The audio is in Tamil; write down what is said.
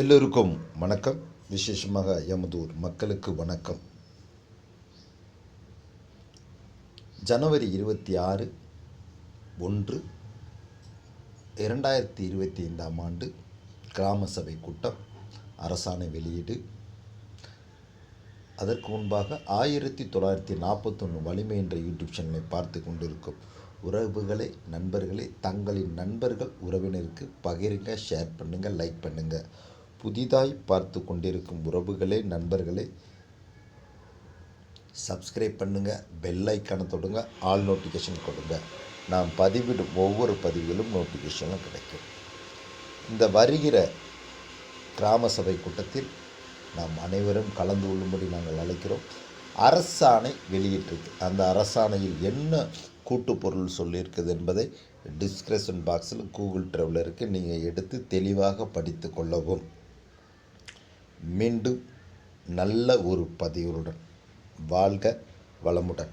எல்லோருக்கும் வணக்கம். விசேஷமாக எமதூர் மக்களுக்கு வணக்கம். ஜனவரி இருபத்தி ஆறு ஒன்று இரண்டாயிரத்தி இருபத்தி ஐந்தாம் ஆண்டு கிராம சபை கூட்டம் அரசாணை வெளியீடு. அதற்கு முன்பாக ஆயிரத்தி தொள்ளாயிரத்தி நாற்பத்தொன்று வலிமை என்ற யூடியூப் சேனலை பார்த்து கொண்டிருக்கும் உறவுகளை நண்பர்களே தங்களின் நண்பர்கள் உறவினருக்கு பகிருங்க ஷேர் பண்ணுங்கள் லைக் பண்ணுங்கள் புதிதாய் பார்த்து கொண்டிருக்கும் உறவுகளே நண்பர்களே சப்ஸ்கிரைப் பண்ணுங்கள் பெல் ஐக்கானை தொடுங்க ஆல் நோட்டிஃபிகேஷன் கொடுங்க. நாம் பதிவிடும் ஒவ்வொரு பதிவிலும் நோட்டிஃபிகேஷனும் கிடைக்கும். இந்த வருகிற கிராம சபை கூட்டத்தில் நாம் அனைவரும் கலந்து கொள்ளும்படி நாங்கள் அழைக்கிறோம். அரசாணை வெளியிட்டிருக்கு. அந்த அரசாணையில் என்ன கூட்டு பொருள் சொல்லியிருக்குது என்பதை டிஸ்கிரிப்ஷன் பாக்ஸில் கூகுள் ட்ரைவில் இருக்குது நீங்கள் எடுத்து தெளிவாக படித்து கொள்ளவும். மீண்டும் நல்ல ஒரு பதிவுடன் வாழ்க வளமுடன்.